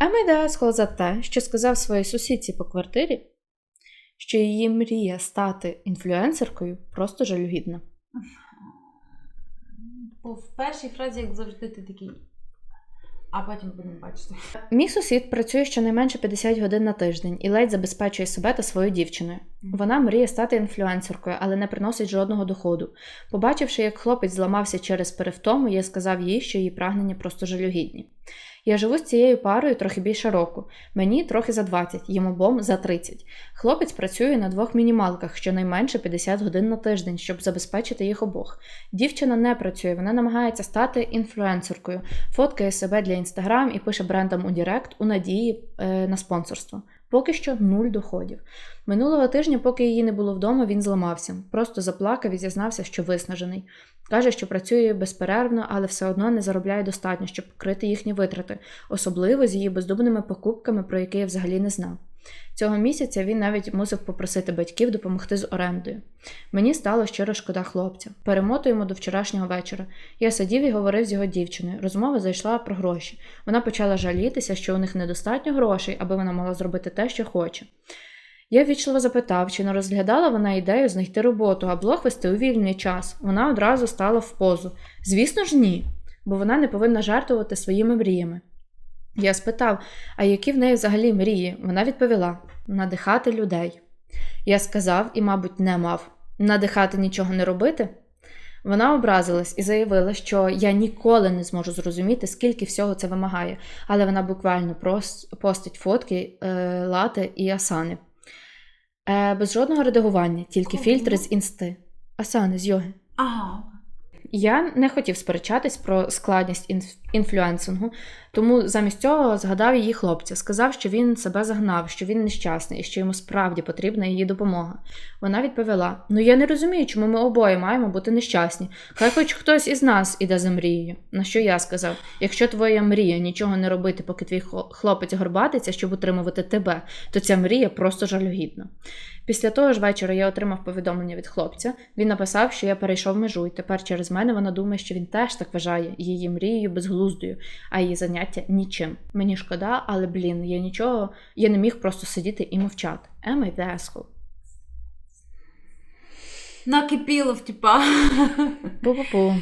Ема йде схол за те, що сказав своїй сусідці по квартирі, що її мрія стати інфлюенсеркою просто жалюгідна. Бо в першій фразі, як завжди, ти такий. А потім будемо бачити. Мій сусід працює щонайменше 50 годин на тиждень і ледь забезпечує себе та свою дівчиною. Вона мріє стати інфлюенсеркою, але не приносить жодного доходу. Побачивши, як хлопець зламався через перевтому, я сказав їй, що її прагнення просто жалюгідні. Я живу з цією парою трохи більше року. Мені трохи за 20, їм обом за 30. Хлопець працює на двох мінімалках, щонайменше 50 годин на тиждень, щоб забезпечити їх обох. Дівчина не працює, вона намагається стати інфлюенсеркою, фоткає себе для інстаграм і пише брендам у Директ у надії е, на спонсорство. Поки що нуль доходів. Минулого тижня, поки її не було вдома, він зламався. Просто заплакав і зізнався, що виснажений. Каже, що працює безперервно, але все одно не заробляє достатньо, щоб покрити їхні витрати, особливо з її бездумними покупками, про які я взагалі не знав. Цього місяця він навіть мусив попросити батьків допомогти з орендою. Мені стало щиро шкода хлопця. Перемотуємо до вчорашнього вечора. Я сидів і говорив з його дівчиною. Розмова зайшла про гроші. Вона почала жалітися, що у них недостатньо грошей, аби вона могла зробити те, що хоче. Я ввічливо запитав, чи не розглядала вона ідею знайти роботу, а блог вести у вільний час. Вона одразу стала в позу. Звісно ж, ні, бо вона не повинна жартувати своїми мріями. Я спитав, а які в неї взагалі мрії? Вона відповіла: надихати людей. Я сказав і, мабуть, не мав надихати нічого не робити. Вона образилась і заявила, що я ніколи не зможу зрозуміти, скільки всього це вимагає, але вона буквально постить фотки, е, лати і асани. Е, без жодного редагування, тільки Кого? фільтри з інсти. Асани з йоги. Ага. Я не хотів сперечатись про складність інф- інфлюенсингу, тому замість цього згадав її хлопця, сказав, що він себе загнав, що він нещасний і що йому справді потрібна її допомога. Вона відповіла: Ну я не розумію, чому ми обоє маємо бути нещасні. Хай хоч хтось із нас іде за мрією. На що я сказав: якщо твоя мрія нічого не робити, поки твій хлопець горбатиться, щоб утримувати тебе, то ця мрія просто жалюгідна. Після того ж вечора я отримав повідомлення від хлопця. Він написав, що я перейшов межу, і тепер через мене вона думає, що він теж так вважає її мрією безглуздою, а її заняття нічим. Мені шкода, але блін, я нічого, я не міг просто сидіти і мовчати. Am I the asshole? Накипіло в тіпа. Пу-пу-пу.